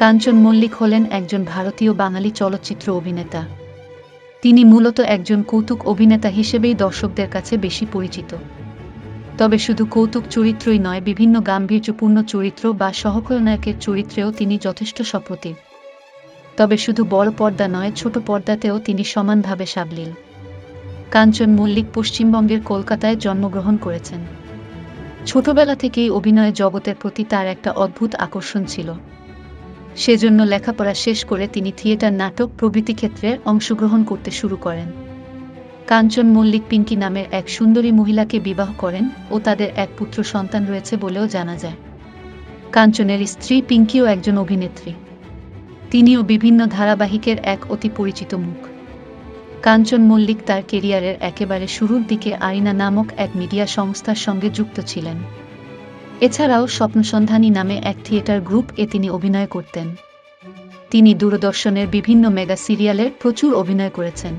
কাঞ্চন মল্লিক হলেন একজন ভারতীয় বাঙালি চলচ্চিত্র অভিনেতা। তিনি মূলত একজন কৌতুক অভিনেতা হিসেবেই দর্শকদের কাছে বেশি পরিচিত। তবে শুধু কৌতুক চরিত্রই নয়, বিভিন্ন গাম্ভীর্যপূর্ণ চরিত্র বা সহখলনায়কের চরিত্রেও তিনি যথেষ্ট সপ্রতিভ তবে শুধু বড় পর্দা নয়, ছোট পর্দাতেও তিনি সমানভাবে সাবলীল। কাঞ্চন মল্লিক পশ্চিমবঙ্গের কলকাতায় জন্মগ্রহণ করেছেন। ছোটবেলা থেকেই অভিনয় জগতের প্রতি তার একটা অদ্ভুত আকর্ষণ ছিল। সেজন্য লেখাপড়া শেষ করে তিনি থিয়েটার নাটক প্রভৃতি ক্ষেত্রে অংশগ্রহণ করতে শুরু করেন। কাঞ্চন মল্লিক পিঙ্কি নামের এক সুন্দরী মহিলাকে বিবাহ করেন ও তাদের এক পুত্র সন্তান রয়েছে বলেও জানা যায়। কাঞ্চনের স্ত্রী পিঙ্কিও একজন অভিনেত্রী। তিনিও বিভিন্ন ধারাবাহিকের এক অতি পরিচিত মুখ। কাঞ্চন মল্লিক তার কেরিয়ারের একেবারে শুরুর দিকে আরিনা নামক এক মিডিয়া সংস্থার সঙ্গে যুক্ত ছিলেন। এছাড়াও স্বপ্নসন্ধানী নামে এক থিয়েটার গ্রুপ এ তিনি অভিনয় করতেন। তিনি দূরদর্শনের বিভিন্ন মেগা সিরিয়ালের প্রচুর অভিনয় করেছেন।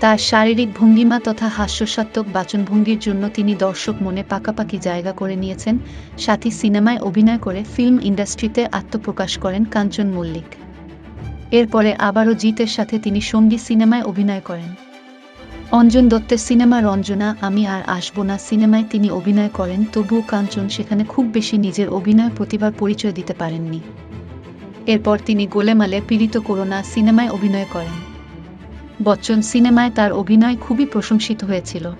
তার শারীরিক ভঙ্গিমা তথা হাস্যসাত্মক বাচনভঙ্গির জন্য তিনি দর্শক মনে পাকাপাকি জায়গা করে নিয়েছেন। সাথী সিনেমায় অভিনয় করে ফিল্ম ইন্ডাস্ট্রিতে আত্মপ্রকাশ করেন কাঞ্চন মল্লিক। এরপরে আবারও জিতের সাথে তিনি সঙ্গী সিনেমায় অভিনয় করেন। অঞ্জন দত্তের সিনেমা রঞ্জনা, আমি আর আসব না সিনেমায় তিনি অভিনয় করেন, তবুও কাঞ্চন সেখানে খুব বেশি নিজের অভিনয় প্রতিভার পরিচয় দিতে পারেননি। এরপর তিনি গোলেমালে পীড়িত করোনা সিনেমায় অভিনয় করেন। বচ্চন সিনেমায় তার অভিনয় খুবই প্রশংসিত হয়েছিল।